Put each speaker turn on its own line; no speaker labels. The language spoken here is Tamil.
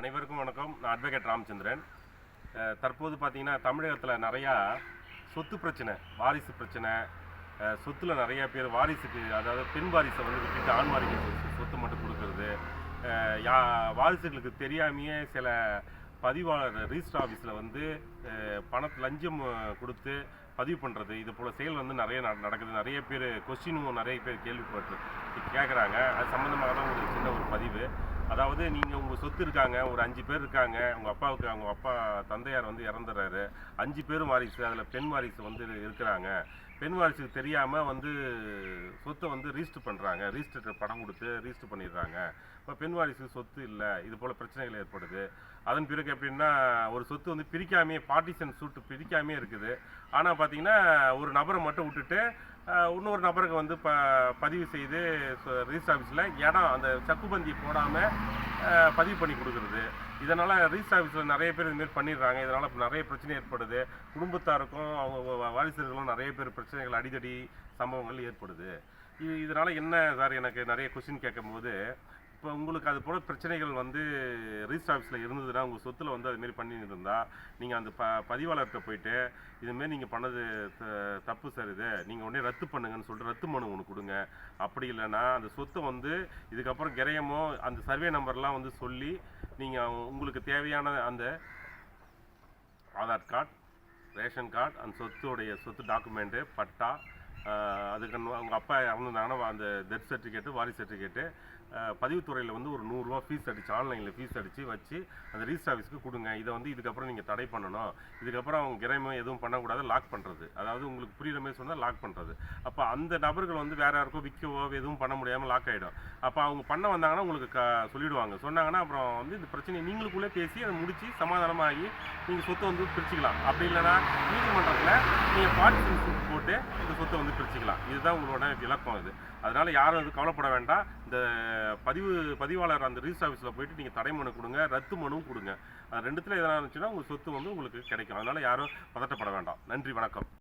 அனைவருக்கும் வணக்கம். நான் அட்வொகேட் ராமச்சந்திரன். தற்போது பார்த்தீங்கன்னா தமிழகத்தில் நிறையா சொத்து பிரச்சனை வாரிசு பிரச்சனை. சொத்தில் சொத்துல பேர் வாரிசுக்கு அதாவது பெண் வாரிசை வந்து விட்டுட்டு ஆண் வாரிசு சொத்து- மட்டும் கொடுக்கறது. யா வாரிசுகளுக்கு தெரியாமையே சில பதிவாளர் ரிஜிஸ்டர் ஆஃபீஸில் வந்து பணத்து லஞ்சம் கொடுத்து பதிவு பண்ணுறது இது போல் செயல் வந்து நிறைய நட- நடக்குது. நிறைய பேர் கொஸ்டினும் நிறைய பேர் கேள்விப்பட்டு கேட்குறாங்க அது சம்மந்தமாக தான் ஒரு சின்ன ஒரு பதிவு. அதாவது நீங்கள் உங்கள் சொத்து இருக்காங்க ஒரு அஞ்சு பேர் இருக்காங்க உங்கள் அப்பாவுக்கு அவங்க அப்பா தந்தையார் வந்து இறந்துடுறாரு அஞ்சு பேரும் வாரிசு அதில் பெண் வாரிசு வந்து இருக்கிறாங்க. பெண் வாரிசுக்கு தெரியாமல் வந்து சொத்தை வந்து ரிஜிஸ்டர் பண்ணுறாங்க ரிஜிஸ்டர் பணம் கொடுத்து ரிஜிஸ்டர் பண்ணிடுறாங்க. இப்போ பெண் வாரிசுக்கு சொத்து இல்லை. இது போல் பிரச்சனைகள் ஏற்படுது. அதன் பிறகு எப்படின்னா ஒரு சொத்து வந்து பிரிக்காமே பார்ட்டிஷன் சூட்டு பிரிக்காமே இருக்குது. ஆனால் பார்த்தீங்கன்னா ஒரு நபரை மட்டும் விட்டுட்டு இன்னொரு நபருக்கு வந்து ப பதிவு செய்து ரிஜிஸ்டர் ஆஃபீஸில் இடம் அந்த சக்குபந்தி போடாமல் பதிவு பண்ணி கொடுக்குறது. இதனால் ரிஜிஸ்டர் ஆஃபீஸில் நிறைய பேர் இதுமாரி பண்ணிடுறாங்க. இதனால் நிறைய பிரச்சனை ஏற்படுது. குடும்பத்தாருக்கும் அவங்க வாரிசர்களும் வாரிசுகளும் நிறைய பேர் பிரச்சனைகள் அடிதடி சம்பவங்கள் ஏற்படுது. இது இதனால் என்ன சார் எனக்கு நிறைய கொஸ்டின் கேட்கும்போது இப்போ உங்களுக்கு அது போல பிரச்சனைகள் வந்து ரிஜிஸ்டர் ஆஃபீஸில் இருந்ததுன்னா உங்கள் சொத்தில் வந்து அதுமாரி பண்ணிட்டு இருந்தால் நீங்கள் அந்த ப பதிவாளர்கிட்ட போயிட்டு இதுமாரி நீங்கள் பண்ணது த- தப்பு சார் இது. நீங்கள் உடனே ரத்து பண்ணுங்கன்னு சொல்லிட்டு ரத்து மனு ஒன்று கொடுங்க. அப்படி இல்லைன்னா அந்த சொத்தை வந்து இதுக்கப்புறம் கிரையமோ அந்த சர்வே நம்பர்லாம் வந்து சொல்லி நீங்கள் உங்களுக்கு தேவையான அந்த ஆதார் கார்டு ரேஷன் கார்டு அந்த சொத்துடைய சொத்து டாக்குமெண்ட்டு பட்டா அதுக்கு அவங்க அப்பா இறந்துருந்தாங்கன்னா அந்த டெத் சர்டிஃபிகேட்டு வாரி சர்டிஃபிகேட்டு பதிவுத்துறையில் வந்து ஒரு நூறுரூவா ஃபீஸ் அடிச்சு ஆன்லைனில் ஃபீஸ் அடித்து வச்சு அந்த ரிஜிஸ்டர் ஆஃபீஸ்க்கு கொடுங்க. இதை வந்து இதுக்கப்புறம் நீங்கள் தடை பண்ணணும். இதுக்கப்புறம் அவங்க கிரைமம் எதுவும் பண்ணக்கூடாது லாக் பண்ணுறது அதாவது உங்களுக்கு புரியுற மாதிரி சொன்னால் லாக் பண்ணுறது அப்போ அந்த நபர்கள் வந்து வேறு யாருக்கோ விற்கவோ எதுவும் பண்ண முடியாமல் லாக் ஆகிடும் அப்போ அவங்க பண்ண வந்தாங்கன்னா உங்களுக்கு க சொல்லிடுவாங்க. சொன்னாங்கன்னா அப்புறம் வந்து இந்த பிரச்சனையை நீங்களுக்குள்ளே பேசி அதை முடித்து சமாதானமாகி நீங்கள் சொத்தை வந்து பிரிச்சுக்கலாம். அப்படி இல்லைன்னா நீதிமன்றத்தில் நீங்கள் பார்ட்டி போட்டு இந்த சொத்தை வந்து பிரிச்சுக்கலாம். இதுதான் உங்களோட இலக்கம் இது. அதனால் யாரும் இது கவலைப்பட வேண்டாம். இந்த பதிவு பதிவாளர் அந்த ரிஜிஸ்டர் ஆஃபீஸில் போயிட்டு நீங்கள் தடை மனு கொடுங்க ரத்து மனுவும் கொடுங்க. அது ரெண்டுத்தில் எதனா இருந்துச்சுன்னா உங்கள் சொத்து வந்து உங்களுக்கு கிடைக்கும். அதனால் யாரும் பதட்டப்பட வேண்டாம். நன்றி வணக்கம்.